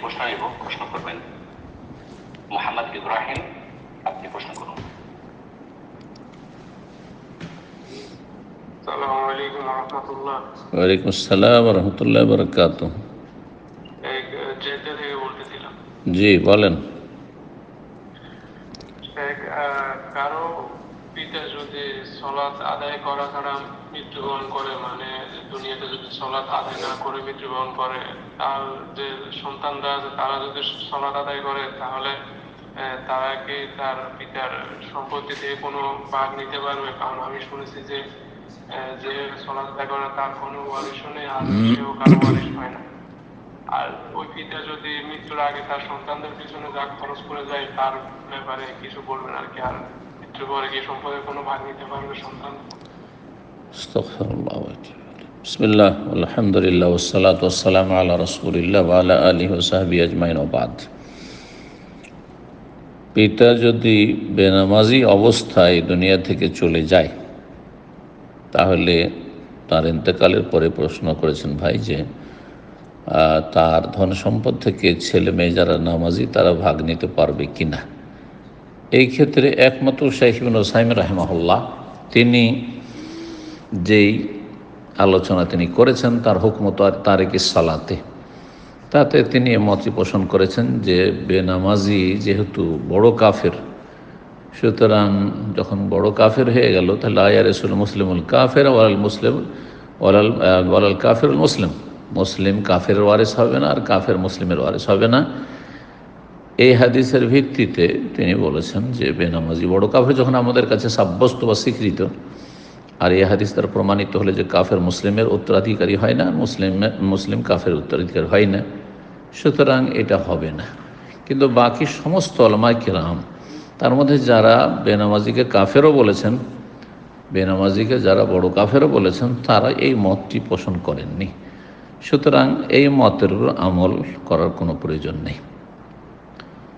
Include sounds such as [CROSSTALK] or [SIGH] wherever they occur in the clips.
প্রশ্ন নেব প্রশ্ন করবেন। মোহাম্মদ ইব্রাহিম আপনি প্রশ্ন করুন। সালামু আলাইকুম রহমতুল্লাহ। ওয়ালাইকুম আসসালাম রহমতুল্লাহ বরকাত এক জেদ্দা থেকে বলতেছিলাম। জি বলেন এক আহ, কারও পিতা যদি সলাৎ আদায় করা ছাড়া মৃত্যুবরণ করে মানে দুনিয়াতে যদি সলাৎ আদায় না করে মৃত্যুবরণ করে তার যে সন্তানরা আছে তারা যদি সলাৎ আদায় করে তাহলে তারা কি তার পিতার সম্পত্তি থেকে কোনো ভাগ নিতে পারবে? কারণ আমি শুনেছি যে যে সলাৎ আদায় করে তার কোনো ওয়ারিশ নেই আর সেও কারও ওয়ারিশ হয় না। আর ওই পিতা যদি মৃত্যুর আগে তার সন্তানদের পিছনে যা খরচ করে যায় তার ব্যাপারে কিছু বলবেন আর কি? আর কোনো পিতা যদি বেনামাজি অবস্থায় দুনিয়া থেকে চলে যায়, তাহলে তার ইন্তেকালের পরে প্রশ্ন করেছেন ভাই যে তার ধন সম্পদ থেকে ছেলে মেয়ে যারা নামাজি, তারা ভাগ নিতে পারবে কি না এই ক্ষেত্রে একমাত্র শাহিবিন ওসাইম রাহমাহুল্লাহ তিনি যেই আলোচনা তিনি করেছেন তার হুকমত আর তারেকি সালাতে তাতে তিনি মতই পোষণ করেছেন যে বেনামাজি যেহেতু বড় কাফের সুতরাং যখন বড় কাফের হয়ে গেল তাহলে আয়া রসুল মুসলিমুল কাফের ওয়ালাল মুসলিম ওয়ালাল আহ, ওয়ালাল কাফের মুসলিম। মুসলিম কাফের ওয়ারেস হবে না আর কাফের মুসলিমের ওয়ারেস হবে না। এই হাদিসের ভিত্তিতে তিনি বলেছেন যে বেনামাজি, বড় কাফের যখন আমাদের কাছে সাব্যস্ত বা স্বীকৃত, আর এই হাদিস তার প্রমাণিত হলে যে কাফের মুসলিমের উত্তরাধিকারী হয় না, মুসলিম মুসলিম কাফের উত্তরাধিকারী হয় না, সুতরাং এটা হবে না। কিন্তু বাকি সমস্ত অলমায় কিরাম, তার মধ্যে যারা বেনামাজিকে কাফেরও বলেছেন, বেনামাজিকে যারা বড় কাফেরও বলেছেন, তারা এই মতটি পোষণ করেননি। সুতরাং এই মতের আমল করার কোনো প্রয়োজন নেই।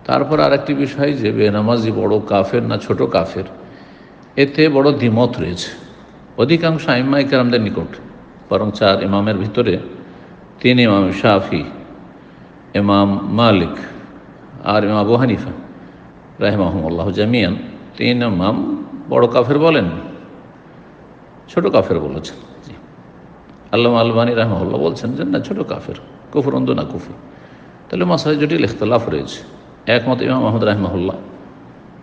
তারপর আরেকটি বিষয় যে বেনামাজি বড় কাফের না ছোট কাফের, এতে বড় দ্বিমত রয়েছে। অধিকাংশ আইম্মাই কেরামদের নিকট, বরং চার ইমামের ভিতরে তিন ইমাম শাফি, ইমাম মালিক আর ইমাম আবু হানিফা রাহমাহমুল্লাহ জামিয়ান। তিন ইমাম বড় কাফের বলেন, ছোট কাফের বলেছেন। জি। আল্লাহ আলবানী রাহমাহুল্লাহ বলছেন যে, না, ছোট কাফের, কুফর অন্ধ না কুফর। তাহলে মাসায় জটিল ইখতলাফ রয়েছে। একমত ইমাম আহমদ রাহমাহুল্লাহ,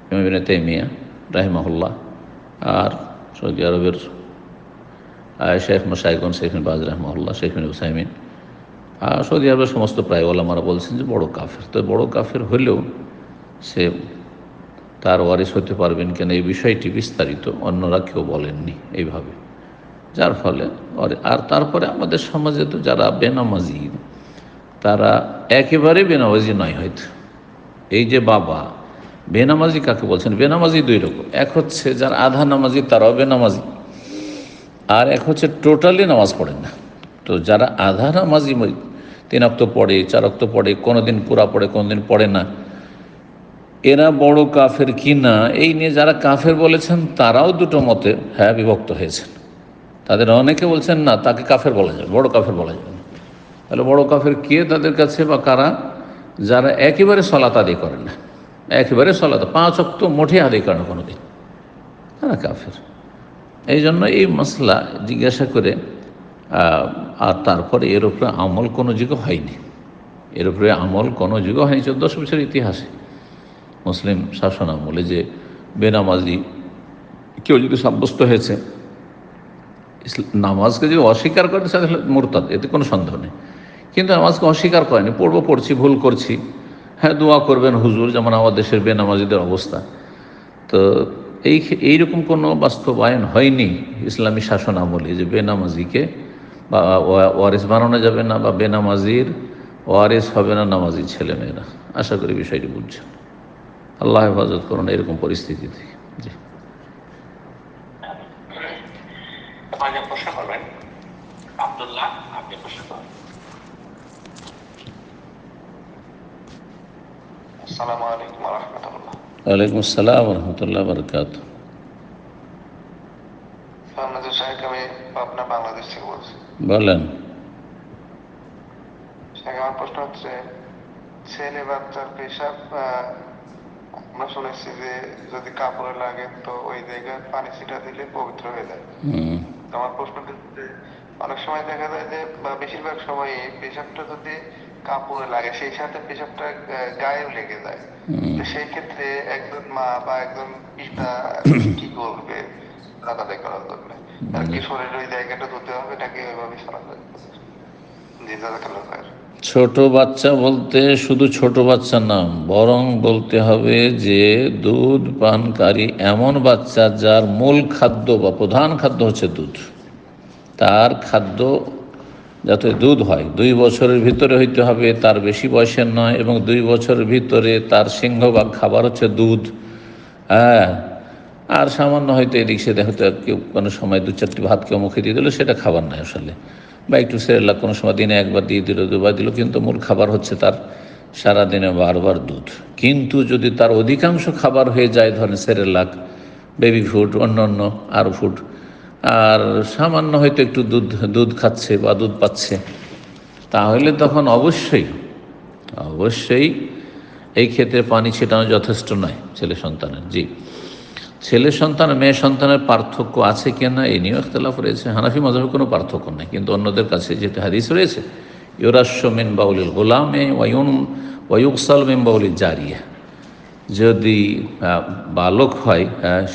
ইমাম বিন তাইমিয়া রাহমাহুল্লাহ, আর সৌদি আরবের শেখ মশাইগন শেখ বাজ রহমাল্লাহ শেখ মিন হুসাইমিন আর সৌদি আরবের সমস্ত প্রায় ওলামারা বলছেন যে বড় কাফের। তো বড় কাফের হলেও সে তার ওয়ারিস হতে পারবেন কেন? এই বিষয়টি বিস্তারিত অন্যরা কেউ বলেননি এইভাবে। যার ফলে আর তারপরে আমাদের সমাজে তো যারা বেনামাজি, তারা একেবারে বেনামাজি নয় হয়তো। এই যে বাবা, বেনামাজি কাকে বলছেন? বেনামাজি দুই রকম। এক হচ্ছে যার আধা নামাজি তারাও বেনামাজি আর এক হচ্ছে টোটালি নামাজ পড়েন না। তো যারা আধা নামাজি তিন অক্ত পড়ে, চার অক্ত পড়ে কোনো দিন পুরা পড়ে কোনো দিন পড়ে না, এরা বড় কাফের কি না, এই নিয়ে যারা কাফের বলেছেন, তারাও দুটো মতে হ্যাঁ বিভক্ত হয়েছেন। তাদের অনেকে বলছেন, না, তাকে কাফের বলা যাবে বড় কাফের বলা যাবে তাহলে বড় কাফের কে তাদের কাছে বা কারা? যারা একেবারে সলাত আদায় করেন না, একেবারে সলাত, পাঁচ অক্ত মোটে আদায় করে না কোনো দিন তারা কাফের। এই জন্য এই মশলা জিজ্ঞাসা করে আর তারপরে এর উপরে আমল কোনো যুগ হয়নি। এর উপরে আমল কোনো যুগ হয়নি, চোদ্দশো বছরের ইতিহাসে। মুসলিম শাসন আমলে যে বেনামাজি কেউ যদি সাব্যস্ত হয়েছে নামাজকে যদি অস্বীকার করে তাহলে মোরতাদ, এতে কোনো সন্দেহ নেই। কিন্তু নামাজকে অস্বীকার করেনি পড়ব পড়ছি ভুল করছি হ্যাঁ দোয়া করবেন হুজুর যেমন আমাদের দেশের বেনামাজিদের অবস্থা তো এই এইরকম কোনো বাস্তবায়ন হয়নি ইসলামী শাসন আমলে যে বেনামাজিকে বা ওয়া- ওয়ারিস বানানো যাবে না বা বেনামাজির ওয়ারিস হবে না নামাজি ছেলেমেয়েরা আশা করি বিষয়টি বুঝছেন আল্লাহ হেফাজত করুন এরকম পরিস্থিতি থেকে জি আব্দুল্লাহ আপনি প্রশ্ন আসসালামু আলাইকুম রহমতুল্লাহ আসসালাম রহমতুল্লাহ বরকাত আমাদের সাহেব আমি পাবনা বাংলাদেশ থেকে বলছি বলেন আমার প্রশ্ন হচ্ছে ছেলে বাচ্চার পেশাব আমরা শুনেছি যে যদি কাপড়ে লাগে তো ওই জায়গায় পানি ছিটা দিলে পবিত্র হয়ে যায় আমার প্রশ্ন অনেক সময় দেখা যায় যে বা বেশিরভাগ সময় পেশাবটা যদি কাপড়ে লাগে সেই সাথে পেশাবটা গায়েও লেগে যায়। তো সেই ক্ষেত্রে একজন মা বা একজন পিতা [COUGHS] কি করবে? আদায় করার জন্য। আর কি শরীরের ওই জায়গাটা ধুতে হবে নাকি ওইভাবে সারা যাবে জি জাজাকাল্লাহ খায়ের ছোট বাচ্চা বলতে শুধু ছোট বাচ্চা না বরং বলতে হবে যে দুধ পানকারী এমন বাচ্চা যার মূল খাদ্য বা প্রধান খাদ্য হচ্ছে দুধ। তার খাদ্য যাতে দুধ হয়। দুই বছরের ভিতরে হইতে হবে তার বেশি বয়সের নয় এবং দুই বছরের ভিতরে তার সিংহ সিংহভাগ খাবার হচ্ছে দুধ। হ্যাঁ আর সামান্য হয়তো এদিক সেদিক হয়তো কেউ কোনো সময় দু চারটি ভাত কেউ মুখে দিয়ে দিল, সেটা খাবার নয় আসলে। বা একটু সেরেলাক কোনো সময় দিনে একবার দিয়ে দিল, দুবার দিল, কিন্তু মূল খাবার হচ্ছে তার সারাদিনে বারবার দুধ। কিন্তু যদি তার অধিকাংশ খাবার হয়ে যায়, ধরেন সেরেলাক বেবি ফুড অন্য অন্য আর ফুড আর সামান্য হয়তো একটু দুধ দুধ খাচ্ছে বা দুধ পাচ্ছে, তাহলে তখন অবশ্যই অবশ্যই এই ক্ষেত্রে পানি ছেটানো যথেষ্ট নয় ছেলে সন্তানের। জি। ছেলে সন্তান, মেয়ে সন্তানের পার্থক্য আছে কিনা এই নিয়েও ইখতলাফ রয়েছে। হানাফি মজাবের কোনো পার্থক্য নেই, কিন্তু অন্যদের কাছে যেহেতু হাদিস রয়েছে ইউরাস্য মিন বাউলিল গোলামে ওয়ুন ওয়ুকসাল মিন বাউলিল জারিয়া। যদি বালক হয়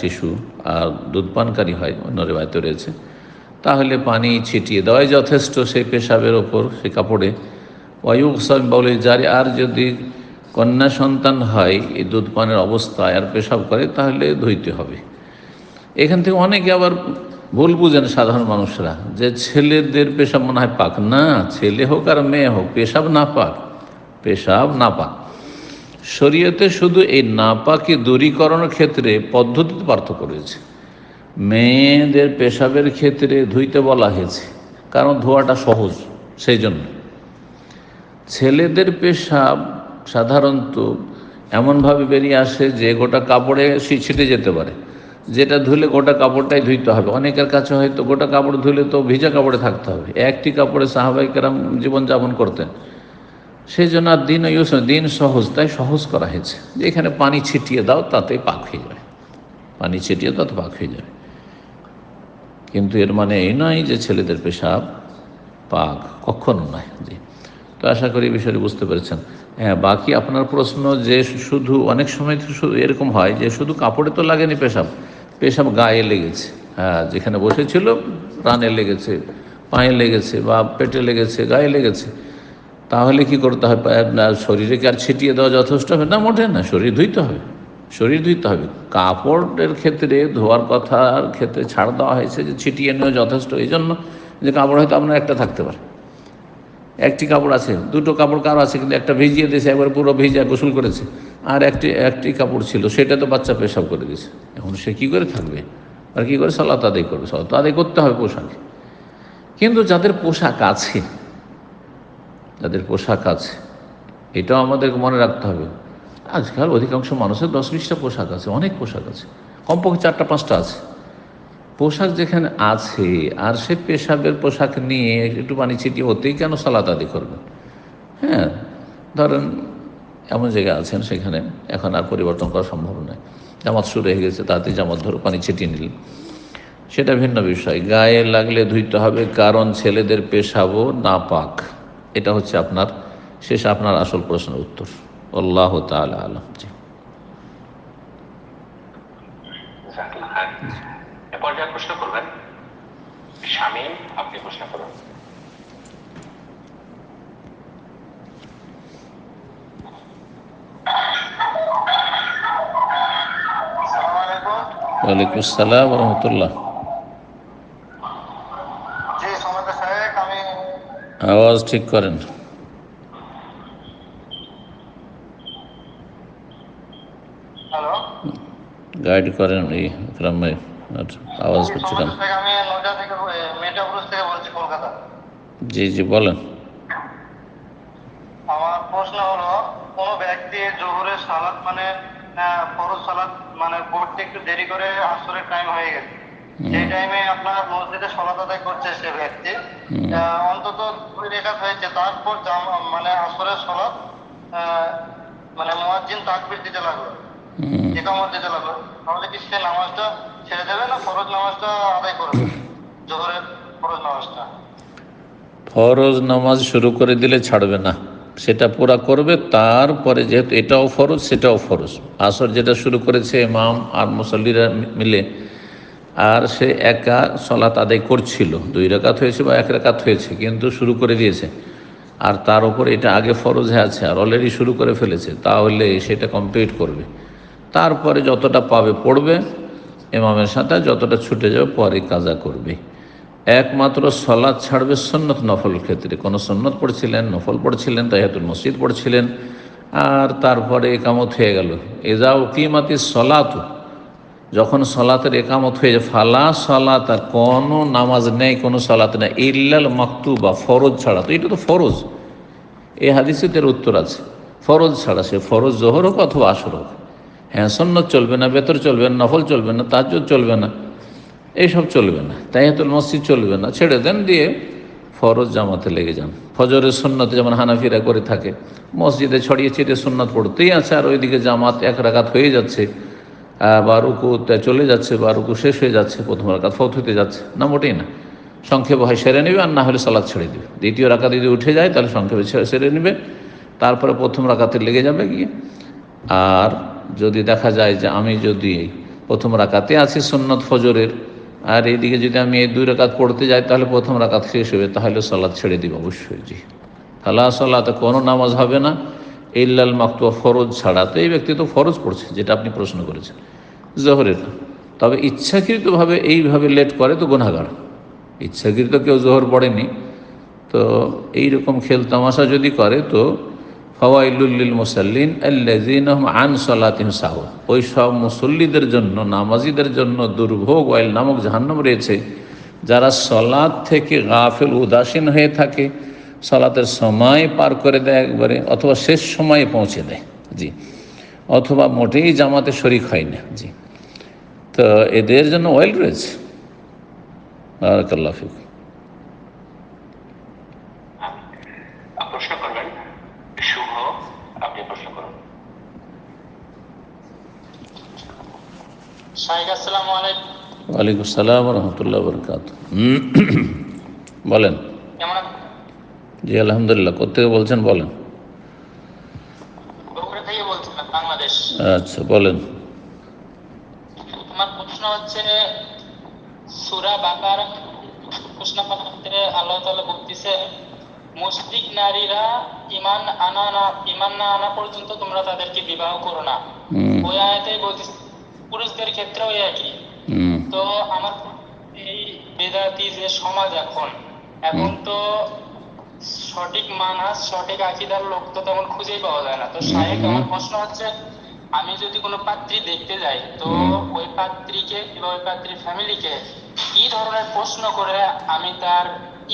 শিশু আর দুধ পানকারী হয় অন্য রেবায়তে রয়েছে। তাহলে পানি ছিটিয়ে দেওয়াই যথেষ্ট সেই পেশাবের ওপর সে কাপড়ে। ওয়ুকসাল বলে জারি, আর যদি কন্যা সন্তান হয়, এই দুধ পানের অবস্থায় আর পেশাব করে, তাহলে ধুইতে হবে। এখান থেকে অনেকে আবার ভুল বুঝেন সাধারণ মানুষরা, যে ছেলেদের পেশাব মনে হয় পাক। না, ছেলে হোক আর মেয়ে হোক, পেশাব না পাক, পেশাব না পাক। শরীয়তে শুধু এই নাপাকে দূরীকরণের ক্ষেত্রে পদ্ধতিতে পার্থক্য রয়েছে। মেয়েদের পেশাবের ক্ষেত্রে ধুইতে বলা হয়েছে, কারণ ধোয়াটা সহজ সেই জন্য ছেলেদের পেশাব সাধারণত এমনভাবে বেরিয়ে আসে যে গোটা কাপড়ে ছিটে যেতে পারে। যেটা ধুলে গোটা কাপড়টাই ধুইতে হবে। অনেকের কাছে হয়তো গোটা কাপড় ধুলে তো ভিজা কাপড়ে থাকতে হবে। একটি কাপড়ে সাহাবাই কেরাম জীবনযাপন করতেন। সেই জন্য আর দিন ইউস দিন সহজ, তাই সহজ করা হয়েছে। যে এখানে পানি ছিটিয়ে দাও, তাতে পাক হয়ে যাবে। পানি ছিটিয়ে দাও তো পাক হয়ে যাবে। কিন্তু এর মানে এই নয় যে ছেলেদের পেশাব পাক কখনো নয়। জি। তো আশা করি বিষয়টি বুঝতে পেরেছেন। হ্যাঁ বাকি আপনার প্রশ্ন যে শুধু অনেক সময় এরকম হয় যে শুধু কাপড়ে তো লাগেনি পেশাব পেশাব গায়ে লেগেছে। হ্যাঁ যেখানে বসেছিল প্রাণে লেগেছে, পায়ে লেগেছে বা পেটে লেগেছে, গায়ে লেগেছে। তাহলে কি করতে হবে শরীরে কি আর ছিটিয়ে দেওয়া যথেষ্ট হবে? না মোটে না, শরীর ধুইতে হবে। শরীর ধুইতে হবে। কাপড়ের ক্ষেত্রে ধোয়ার কথার ক্ষেত্রে ছাড় দেওয়া হয়েছে যে ছিটিয়ে নেওয়া যথেষ্ট। এই জন্য যে কাপড় হয়তো আপনার একটা থাকতে পারে। একটি কাপড় আছে, দুটো কাপড় কারও আছে, কিন্তু একটা ভিজিয়ে দিয়েছে, একবার পুরো ভিজে গোসল করেছে। আর একটি একটি কাপড় ছিল, সেটা তো বাচ্চা পেশাব করে দিয়েছে। এখন সে কী করে থাকবে? আর কী করে সালাত আদায় করবে? সালাত আদায় করতে হবে পোশাকে। কিন্তু যাদের পোশাক আছে যাদের পোশাক আছে। এটাও আমাদেরকে মনে রাখতে হবে। আজকাল অধিকাংশ মানুষের দশ বিশটা পোশাক আছে, অনেক পোশাক আছে। কমপক্ষে চারটা, পাঁচটা আছে। পোশাক যেখানে আছে, আর সে পেশাবের পোশাক নিয়ে একটু পানি ছিটিয়ে হতেই কেন সালাত আদি করবেন হ্যাঁ ধরেন এমন জায়গায় আছেন সেখানে এখন আর পরিবর্তন করা সম্ভব নয়। জামাত শুরু হয়ে গেছে, তাতে জামাত ধরো পানি ছিটিয়ে নিলেন সেটা ভিন্ন বিষয়। গায়ে লাগলে ধুইতে হবে, কারণ ছেলেদের পেশাবও না পাক এটা হচ্ছে আপনার শেষ আপনার আসল প্রশ্নের উত্তর। আল্লাহ তাআলা আলম। জি। জাজাকাল্লাহ খায়ের। এ পর্যায়ে প্রশ্ন করবেন। শামীম আপনি প্রশ্ন করুন। ওয়ালাইকুম আসসালাম রহমতুল্লাহ জি সমাজ সাহেব আমি আওয়াজ ঠিক করেন। গাইড করেন এই গ্রামে আর আওয়াজ করছে কেন সমাজ থেকে আমি নয়টা থেকে মেটাপুরুষ থেকে বলছি কলকাতা। জি জি বলেন। আমার প্রশ্ন হলো কোন ব্যক্তি জোহরের সালাত মানে ফরজ সালাত মানে পড়তে একটু দেরি করে আসরের টাইম হয়ে গেছে। সেই টাইমে আপনার মসজিদে সলাত আদায় করছে সে ব্যক্তি অন্তত দুই রেখাত হয়েছে। তারপর মানে আসরের আহ, মানে মুয়াজ্জিন তাকবীর দিতে লাগল। হুম। একামত দিতে লাগল। তাহলে কি সে নামাজটা ছেড়ে দেবে না ফরজ নামাজটা আদায় করবে? জোহরের ফরজ নামাজটা। ফরজ নামাজ শুরু করে দিলে ছাড়বে না। সেটা পুরা করবে তারপরে যেহেতু এটাও ফরজ সেটাও ফরজ। আসর যেটা শুরু করেছে ইমাম আর মুসল্লিরা মিলে আর সে একা সলাত আদায় করছিল। দুই রাকাত হয়েছে বা এক রাকাত হয়েছে, কিন্তু শুরু করে দিয়েছে। আর তার উপর এটা আগে ফরজে আছে, আর অলরেডি শুরু করে ফেলেছে, তাহলে সেটা কমপ্লিট করবে। তারপরে যতটা পাবে পড়বে এমামের সাথে যতটা ছুটে যাবে পরে কাজা করবে। একমাত্র সলাদ ছাড়বে সন্ন্যত নফল ক্ষেত্রে। কোনো সন্ন্যত পড়ছিলেন, নফল পড়ছিলেন তাইহাতুল মসজিদ পড়ছিলেন, আর তারপরে একামত হয়ে গেল। এজা উকিমাতি সলাত যখন সলাতের একামত হয়ে যায়, ফালা সলাত, কোনো নামাজ নেই, কোনো সলাত নেই, ইল্লাল মাকতুবা, ফরজ ছাড়া তো, এটা তো ফরজ। এই হাদিসে এর উত্তর আছে, ফরজ ছাড়া সে ফরজ জোহর হোক অথবা আসর হোক। হ্যাঁ সন্ন্যত চলবে না, বেতর চলবে না, নফল চলবে না, তাজ্জুদ চলবে না, এইসব চলবে না তাইয়াতুল মসজিদ চলবে না, ছেড়ে দেন দিয়ে ফরজ জামাতে লেগে যান। ফজরের সুন্নতে যেমন হানাফিরা করে থাকে, মসজিদে ছড়িয়ে ছিটিয়ে সুন্নত পড়তেই আছে, আর ওইদিকে জামাত এক রাকাত হয়ে যাচ্ছে আহ, বা রুকুতে চলে যাচ্ছে বা রুকু শেষ হয়ে যাচ্ছে প্রথম রাকাত ফত হতে যাচ্ছে। না মোটেই না। সংক্ষেপে হয় সেরে নেবে আর না হলে সালাদ ছেড়ে দেবে। দ্বিতীয় রাকাত যদি উঠে যায় তাহলে সংক্ষেপে সেরে নেবে। তারপরে প্রথম রাকাতে লেগে যাবে গিয়ে। আর যদি দেখা যায় যে আমি যদি প্রথম রাকাতে আছি সুন্নত ফজরের আর এইদিকে যদি আমি এই দুই রাকাত পড়তে যাই তাহলে প্রথম রাকাত শেষ হবে তাহলে সালাদ ছেড়ে দিব অবশ্যই। জি। ফালা সালাতে কোনো নামাজ হবে না। ইল্লাল মাকতুয়া ফরজ ছাড়া। তো এই ব্যক্তি তো ফরজ পড়ছে, যেটা আপনি প্রশ্ন করেছেন। জোহরের। তবে ইচ্ছাকৃতভাবে এইভাবে লেট করে তো গুণাগার ইচ্ছাকৃত কেউ জোহর পড়েনি। তো এই রকম খেল তামাশা যদি করে তো ফওয়াইলুল্লিল মুসাল্লিন আল্লাজিন আন সালাতিম সাহ ওই সব মুসল্লিদের জন্য, নামাজিদের জন্য দুর্ভোগ, ওয়াইল নামক জাহান্নাম রয়েছে, যারা সলাদ থেকে গাফিল, উদাসীন হয়ে থাকে। সলাতের সময় পার করে দেয় একবারে অথবা শেষ সময়ে পৌঁছে দেয়। জি। অথবা মোটেই জামাতে শরিক হয় না। জি। তো এদের জন্য ওয়েল রয়েছে। বারাকাল্লাহ ফিক আপ প্রশ্ন করবেন? শুভ। আপনি প্রশ্ন করুন। শাহিদ ওয়ালাইকুম সালাম রহমতুল্লাহ বরকাত বলেন? জি আলহামদুলিল্লাহ। কোথেকে বলছেন বলেন। আচ্ছা বলেন। তোমার প্রশ্ন হচ্ছে সুরা বাকার প্রশ্ন পাত্রে আল্লাহ তাআলা বলতেছে নারীরা আনা না না আনা পর্যন্ত তোমরা তাদেরকে বিবাহ করো না। ওই আয়াতে বলতেছে পুরুষদের ক্ষেত্রেও একই। তো আমার এই বেদাতি যে সমাজ এখন এখন তো সঠিক মানাস সঠিক আকিদার লোক তো তেমন খুঁজেই পাওয়া যায় না। তো সাহেব আমার প্রশ্ন হচ্ছে আমি যদি কোনো পাত্রী দেখতে যাই তো ওই পাত্রীকে কিংবা ওই পাত্রীর ফ্যামিলিকে কি ধরনের প্রশ্ন করে আমি তার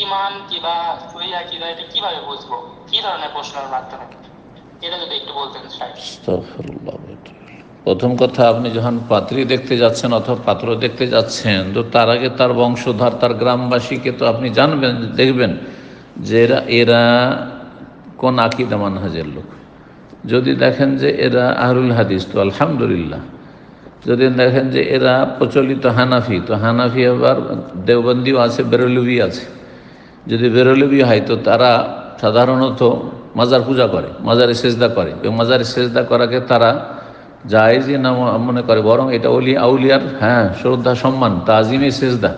ইমান কিবা সহি আকিদা এটা কীভাবে বুঝব? কি ধরনের প্রশ্নের মাধ্যমে? এটা যদি একটু বলতেন সাহেব। প্রথম কথা আপনি যখন পাত্রী দেখতে যাচ্ছেন অথবা পাত্র দেখতে যাচ্ছেন তো তার আগে তার বংশধর তার গ্রামবাসীকে তো আপনি জানবেন দেখবেন। যে এরা এরা কোন আকিদা মানহাজের লোক। যদি দেখেন যে এরা আহরুল হাদিস, তো আলহামদুলিল্লাহ। যদি দেখেন যে এরা প্রচলিত হানাফি, তো হানাফি আবার দেওবন্দিও আছে, বেরলবি আছে। যদি বেরলবি হয়, তো তারা সাধারণত মাজার পূজা করে, মাজারে সেজদা করে। এবং মাজারে সেজদা করাকে তারা জায়েজই না মনে করে, বরং এটা অলি আউলিয়ার হ্যাঁ শ্রদ্ধা, সম্মান, তাজিমে সেজদা।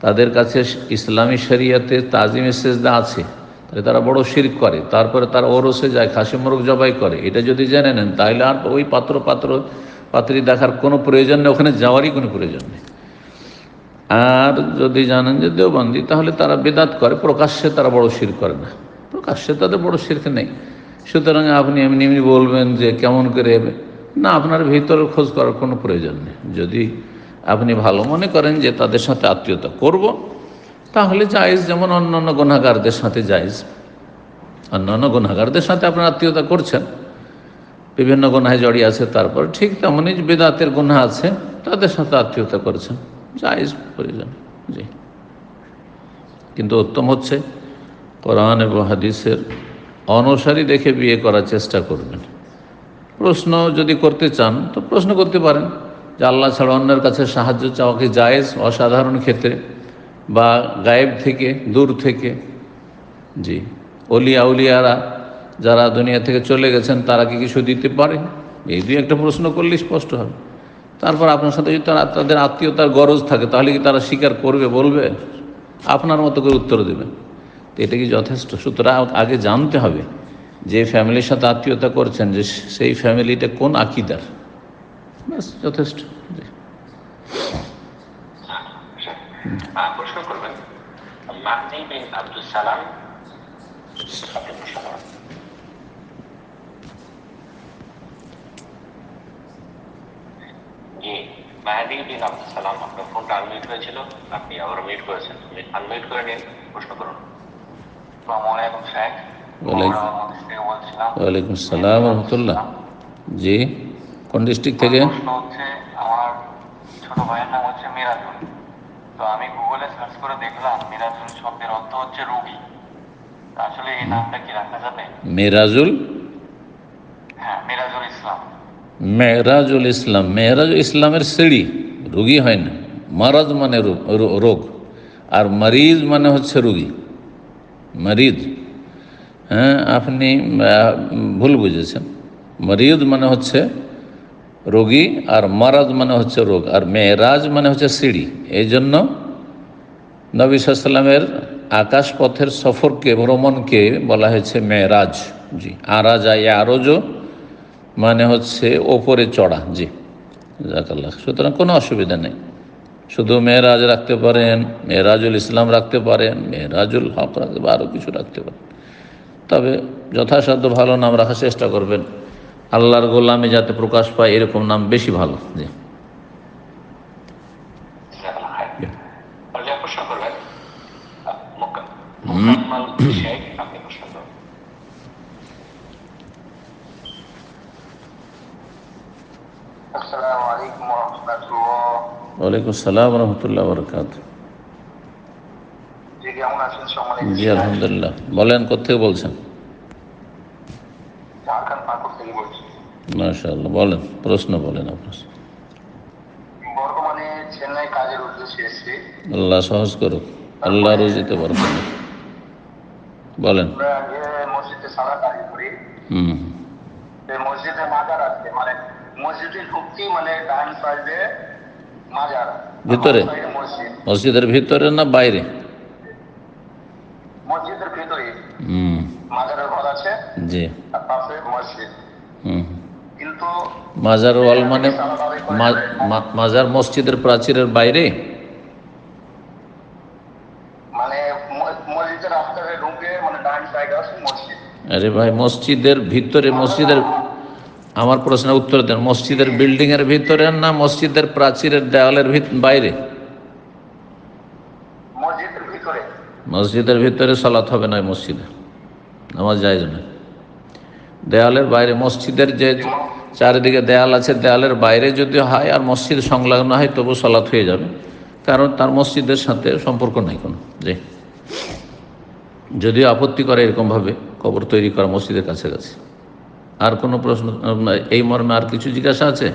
তাদের কাছে ইসলামী শরিয়াতে তাজিমে সেজদা আছে, তাহলে তারা বড় শিরক করে। তারপরে তারা ওরসে যায়, খাসি মোরগ জবাই করে। এটা যদি জেনে নেন, তাহলে আর ওই পাত্র পাত্র পাত্রী দেখার কোনো প্রয়োজন নেই, ওখানে যাওয়ারই কোনো প্রয়োজন নেই। আর যদি জানেন যে দেওবন্দি, তাহলে তারা বেদাত করে, প্রকাশ্যে তারা বড় শির করে না। প্রকাশ্যে তাদের বড় শির্ক নেই। সুতরাং আপনি এমনি এমনি বলবেন যে কেমন করে? না, আপনার ভিতরে খোঁজ করার কোনো প্রয়োজন নেই। যদি আপনি ভালো মনে করেন যে তাদের সাথে আত্মীয়তা করব, তাহলে জায়েজ যেমন অন্যান্য গুণাগারদের সাথে জায়েজ। অন্যান্য গুণাগারদের সাথে আপনার আত্মীয়তা করছেন, বিভিন্ন গুনাহে জড়িয়ে আছে তারপর ঠিক তেমনই বেদাতের গুণা আছে, তাদের সাথে আত্মীয়তা করেছেন, জায়েজ প্রয়োজন, জি। কিন্তু উত্তম হচ্ছে কোরআন এবং হাদিসের অনুসারী দেখে বিয়ে করার চেষ্টা করবেন। প্রশ্ন যদি করতে চান, তো প্রশ্ন করতে পারেন। যে আল্লাহ ছাড়া অন্যের কাছে সাহায্য চাওয়া কি জায়েজ, অসাধারণ ক্ষেত্রে বা গায়েব থেকে, দূর থেকে? জি। অলিয়া, উলিয়ারা যারা দুনিয়া থেকে চলে গেছেন, তারা কি কিছু দিতে পারে? এই দুই একটা প্রশ্ন করলে স্পষ্ট হবে। তারপর আপনার সাথে যদি তারা, তাদের আত্মীয়তার গরজ থাকে, তাহলে কি তারা স্বীকার করবে, বলবে? আপনার মতো করে উত্তর দেবে। তো এটা কি যথেষ্ট? সুতরাং আগে জানতে হবে যে ফ্যামিলির সাথে আত্মীয়তা করছেন, যে সেই ফ্যামিলিটা কোন আকিদার? ব্যাস যথেষ্ট। জি। প্রশ্ন করবেন? মাহদি বিন আব্দুল সালাম আপনি প্রশ্ন করুন। জি মাহদি বিন আব্দুল সালাম আপনার ফোনটা আনমিউট হয়েছিল আপনি আবার মিউট করেছেন। আনমিউট করে নিন প্রশ্ন করুন। ওয়ালাইকুম আসসালাম রহমতুল্লাহ। জি। কোন ডিস্ট্রিক্ট থেকে? হচ্ছে আমার ছোট ভাইয়ের নাম হচ্ছে মিরাজুল। তো আমি গুগলে সার্চ করে দেখলাম মিরাজুল শব্দের অর্থ হচ্ছে রোগী। আসলে এই নামটা কি রাখা যাবে? মেরাজুল? হ্যাঁ মিরাজুল ইসলাম। মেহরাজুল ইসলাম। মেহরাজ ইসলামের সিঁড়ি। রুগী হয় না। মারাজ মানে রোগ আর মারিজ মানে হচ্ছে রুগী। মারিজ। হ্যাঁ আপনি ভুল বুঝেছেন। মারিজ মানে হচ্ছে রোগী আর মারাজ মানে হচ্ছে রোগ, আর মেয়েরাজ মানে হচ্ছে সিঁড়ি। এই জন্য নবী সাল্লামের আকাশ পথের সফরকে, ভ্রমণকে বলা হয়েছে মেয়েরাজ। জি, আরাজা আরজও মানে হচ্ছে ওপরে চড়া। জি, জাকাল্লাহ সুতরাং কোনো অসুবিধা নেই। শুধু মেয়েরাজ রাখতে পারেন, মেয়েরাজুল ইসলাম রাখতে পারেন, মেয়েরাজুল হক রাখতে পারেন আরও কিছু রাখতে পারেন। তবে যথাসাধ্য ভালো নাম রাখার চেষ্টা করবেন। আল্লাহর গোলামে যাতে প্রকাশ পায় এরকম নাম বেশি ভালো। জি। ওয়ালাইকুম আসসালাম রহমতুল্লাহ বরকাত। জি কেমন জি আলহামদুলিল্লাহ। বলেন কোথেকে বলছেন ঝাড়খণ্ড পাকুড় থেকে বলছি মাশাআল্লাহ বলেন প্রশ্ন বলেন আপনার। বর্তমানে চেন্নাই কাজের উদ্দেশ্যে এসেছি। আল্লাহ সহজ করুক আল্লাহ রুজিতে বরকত বলেন। আমরা যে মসজিদে সালাত আদায় করি। হুম। এই মসজিদে মাজার আছে মানে মানে ডান সাইডে মাজার। ভিতরে? মসজিদ। মসজিদের ভিতরে না বাইরে? মসজিদের ভিতরে হুম। মাজারের ঘর আছে। জি। আর পাশে মসজিদ। মাজার ওয়াল মানে মাজার মসজিদের প্রাচীরের বাইরে? মানে মানে আরে ভাই মসজিদের ভিতরে মসজিদের আমার প্রশ্নের উত্তর দেন। মসজিদের বিল্ডিং এর ভিতরে না মসজিদের প্রাচীরের দেওয়ালের বাইরে? মসজিদের ভিতরে। সালাত হবে না মসজিদে। নামাজ যায় না দেওয়ালের বাইরে মসজিদের যে চারিদিকে দেয়াল আছে দেয়ালের বাইরে যদি হয় আর মসজিদ সংলগ্ন হয় তবু সালাত হয়ে যাবে। কারণ তার মসজিদের সাথে সম্পর্ক নাই কোনো। যে যদিও আপত্তি করে এরকমভাবে কবর তৈরি করা মসজিদের কাছাকাছি। আর কোনো প্রশ্ন এই মর্মে আর কিছু জিজ্ঞাসা আছে?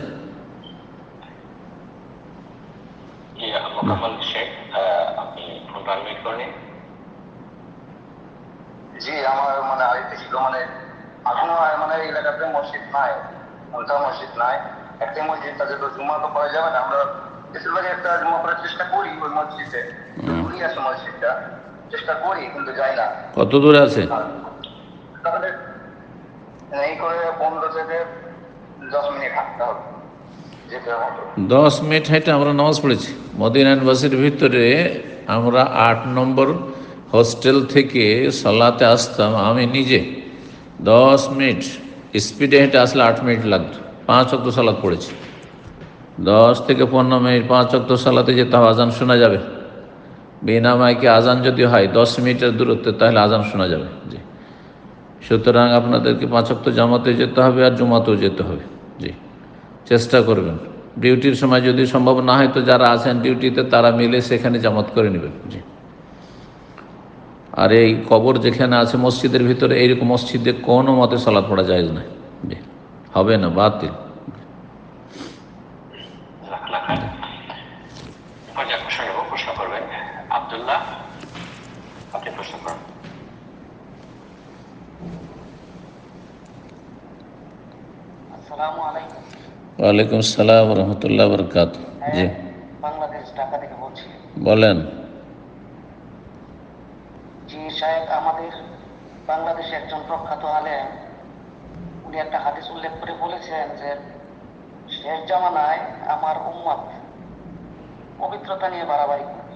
জি আমার মানে আরেকটা ছিল মানে এখনও মানে এই এলাকাতে মসজিদ নাই কোনটা মসজিদ নাই। একটা মসজিদ আছে তো জুমা তো করা যাবে না আমরা বেশিরভাগ একটা জুমা করার চেষ্টা করি ওই মসজিদে। দূরই আছে মসজিদটা চেষ্টা করি কিন্তু যাই না। কত দূরে আছে? তাহলে এই করে পনেরো থেকে দশ মিনিট হাঁটতে হবে। দশ মিনিট হেঁটে আমরা নামাজ পড়েছি। মদিনা ইউনিভার্সিটির ভিতরে আমরা আট নম্বর হোস্টেল থেকে সালাতে আসতাম আমি নিজে। দশ মিনিট স্পিডে হেঁটে আসলে আট মিনিট লাগতো। পাঁচ অক্ট সালাদ পড়েছি। দশ থেকে পনেরো মিনিট, পাঁচ অক্ট সালাতে যেতে হবে, আজান শোনা যাবে। বিনা মাইকে আজান যদি হয়, দশ মিনিটের দূরত্বে, তাহলে আজান শোনা যাবে। জি। সুতরাং আপনাদেরকে পাঁচ অক্ট জামাতে যেতে হবে আর জমাতেও যেতে হবে। জি। চেষ্টা করবেন। ডিউটির সময় যদি সম্ভব না হয়, তো যারা আছেন ডিউটিতে, তারা মিলে সেখানে জামাত করে নেবেন। জি। আর এই কবর যেখানে আছে মসজিদের ভিতরে এইরকম মসজিদে কোনো মতে সালাদ পড়া যায় না হবে না বাতিল। ওয়ালাইকুম আসসালাম রহমতুল্লাহ বরকাত জি। বাংলাদেশ ঢাকা থেকে বলছি। বলেন। সাহেব আমাদের বাংলাদেশে একজন প্রখ্যাত আলেম। উনি একটা হাদিস উল্লেখ করে বলেছেন যে শেষ জামানায় আমার উম্মত পবিত্রতা নিয়ে বাড়াবাড়ি করবে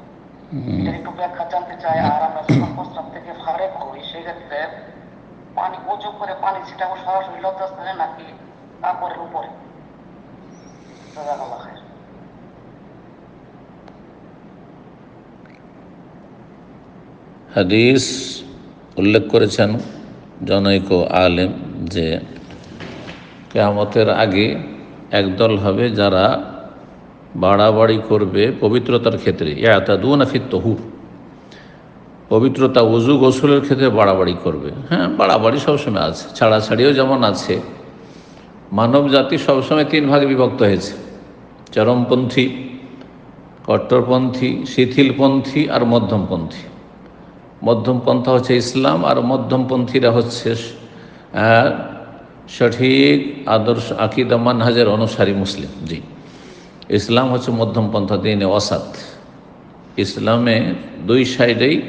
একটু ব্যাখ্যা জানতে চাই আর আমরা যখন প্রস্তাব থেকে ফারেক হই সেক্ষেত্রে পানি উঁচু করে পানি ছিটাবো সরাসরি লজ্জাস্থানে নাকি কাপড়ের উপরে? জাযাকাল্লাহ খায়ের। হাদিস উল্লেখ করেছেন জনৈক আলেম যে কেয়ামতের আগে একদল হবে যারা বাড়াবাড়ি করবে পবিত্রতার ক্ষেত্রে। ইয়াতাদুন আফিত তহুর। পবিত্রতা উজু গোসলের ক্ষেত্রে বাড়াবাড়ি করবে। হ্যাঁ বাড়াবাড়ি সবসময় আছে। ছাড়াছাড়িও যেমন আছে। মানব জাতি সবসময় তিন ভাগে বিভক্ত হয়েছে। চরমপন্থী, কট্টরপন্থী, শিথিলপন্থী আর মধ্যমপন্থী। মধ্যমপন্থা হচ্ছে ইসলাম আর মধ্যমপন্থীরা হচ্ছে সঠিক আদর্শ আকিদা মানহাজের অনুসারী মুসলিম। জি। ইসলাম হচ্ছে মধ্যমপন্থা, দিনে অসাত ইসলামে দুই সাইডেই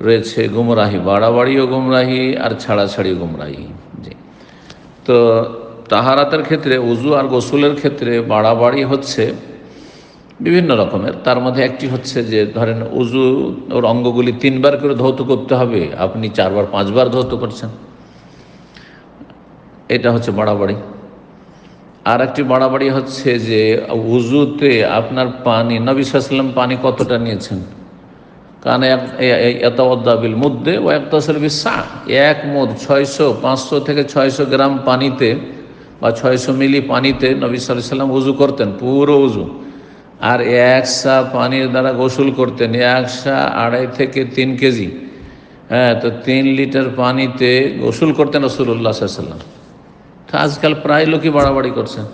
রয়েছে গুমরাহি, বাড়াবাড়িও গুমরাহি আর ছাড়াছাড়িও গুমরাহি। জি। তো তাহারাতের ক্ষেত্রে, উজু আর গোসুলের ক্ষেত্রে বাড়াবাড়ি হচ্ছে বিভিন্ন রকমের। তার মধ্যে একটি হচ্ছে যে, ধরেন উজু, ওর অঙ্গগুলি তিনবার করে ধৌত করতে হবে। আপনি চারবার, পাঁচবার ধৌত করছেন। এটা হচ্ছে বাড়াবাড়ি। আর একটি বাড়াবাড়ি হচ্ছে যে, উজুতে আপনার পানি, নবী সাল্লাম পানি কতটা নিয়েছেন? কারণ এত অদ্দাবিল মধ্যে ও একতাসের বিশা এক মুদ ছয়শো, পাঁচশো থেকে ছয়শো গ্রাম পানিতে বা ছয়শো মিলি পানিতে নবী সাল্লাম উজু করতেন, পুরো উজু। আর একশা পানির দ্বারা গোসল করতেন একশা আড়াই থেকে তিন কেজি। হ্যাঁ তো তিন লিটার পানিতে গোসল করতেন রসুল্লাহ সাল্লাম তো আজকাল প্রায় লোকই বাড়াবাড়ি করছেন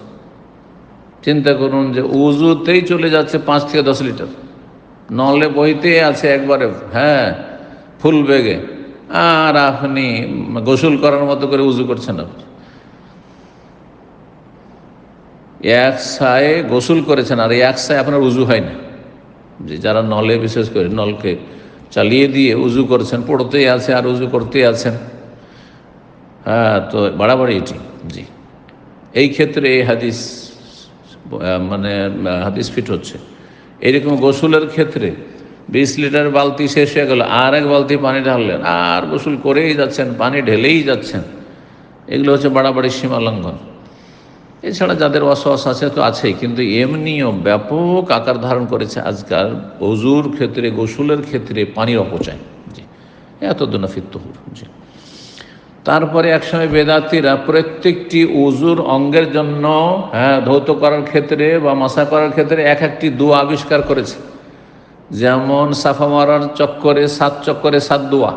চিন্তা করুন যে উজুতেই চলে যাচ্ছে পাঁচ থেকে দশ লিটার। নলে বইতে আছে একবারে হ্যাঁ ফুল বেগে। আর আপনি গোসল করার মতো করে উজু করছেন আপনি। এক সায়ে গোসল করেছেন, আর এক সায়ে আপনার উজু হয় না। যে যারা নলে বিশেষ করে নলকে চালিয়ে দিয়ে উজু করছেন পড়তেই আছে আর উজু করতেই আছেন। হ্যাঁ তো বাড়াবাড়ি এটি, জি। এই ক্ষেত্রে এই হাদিস মানে হাদিস ফিট হচ্ছে। এরকম গোসলের ক্ষেত্রে বিশ লিটার বালতি শেষ হয়ে গেল, আর এক বালতি পানি ঢাললেন, আর গোসল করেই যাচ্ছেন, পানি ঢেলেই যাচ্ছেন। এগুলো হচ্ছে বাড়াবাড়ি সীমা লঙ্ঘন এছাড়া যাদের অসহস আছে তো আছেই, কিন্তু এমনিও ব্যাপক আকার ধারণ করেছে আজকাল অজুর ক্ষেত্রে, গোসলের ক্ষেত্রে পানির অপচয়। জি এত দুনাফিত জি। তারপরে একসময় বেদাতিরা প্রত্যেকটি উজুর অঙ্গের জন্য হ্যাঁ ধৌত করার ক্ষেত্রে বা মাসা করার ক্ষেত্রে এক একটি দোয়া আবিষ্কার করেছে। যেমন সাফা মারার চক্করে সাত চক্করে সাত দোয়া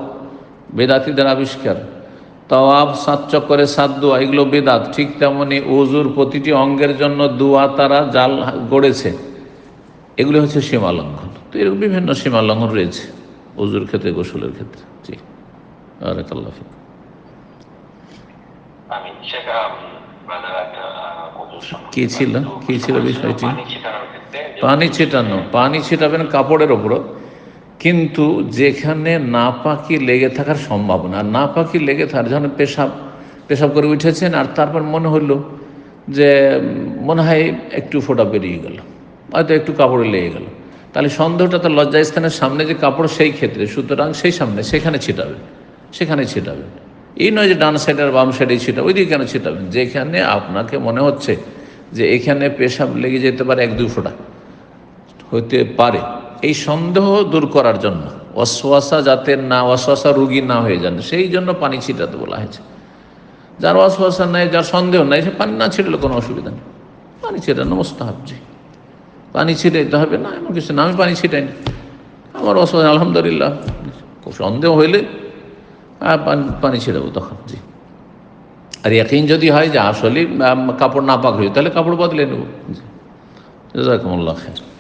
বেদাতিদের আবিষ্কার। তওয়াব সাত চক্করে সাত দোয়া এগুলো বেদাত। ঠিক তেমনি উজুর প্রতিটি অঙ্গের জন্য দোয়া তারা জাল গড়েছে। এগুলো হচ্ছে সীমা লঙ্ঘন। তো এরকম বিভিন্ন সীমা লঙ্ঘন রয়েছে উজুর ক্ষেত্রে গোসলের ক্ষেত্রে। জি। আর আল্লাহ হাফেজ। আমি শেখ ব্রাদার একটা আহ, ওযুর সম্পর্কে কি ছিল? কি ছিল বিষয়টি? পানি ছিটানো। পানি ছিটাবেন কাপড়ের ওপরও। কিন্তু যেখানে না নাপাকি লেগে থাকার সম্ভাবনা, আর না নাপাকি লেগে থাকার, যখন পেশাব পেশাব করে উঠেছেন, আর তারপর মনে হলো যে, মনে হয় একটু ফোঁটা বেরিয়ে গেল, হয়তো একটু কাপড়ে লেগে গেল। তাহলে সন্দেহটা তো লজ্জাস্থানের সামনে যে কাপড় সেই ক্ষেত্রে, সুতরাং সেই সামনে, সেখানে ছিটাবেন সেখানে ছিটাবেন। এই নয় যে ডান সাইড আর বাম সাইডে ছিটা ওইদিকে কেন ছিটাবেন? যেখানে আপনাকে মনে হচ্ছে যে, এখানে পেশাব লেগে যেতে পারে এক দুই ফোঁটা। হতে পারে। এই সন্দেহ দূর করার জন্য। অশ্বাসা যাতে না অশ্বাসা রুগী না হয়ে যান। সেই জন্য পানি ছিটাতে বলা হয়েছে। যার অশ্বাসা নাই, যার সন্দেহ নাই, সে পানি না ছিটলে কোনো অসুবিধা নেই। পানি ছিটানো মোস্তাহাব জি। পানি ছিটাইতে হবে না, এমন কিছু না। আমি পানি ছিটাইনি। আমার অশ্বাস আলহামদুলিল্লাহ। সন্দেহ হইলে পানি- দেবো তখন জি। আর একদিন যদি হয় যে আসলে কাপড় না পাক হয়ে তাহলে কাপড় বদলে নেব জাজাকুমুল্লাহ খের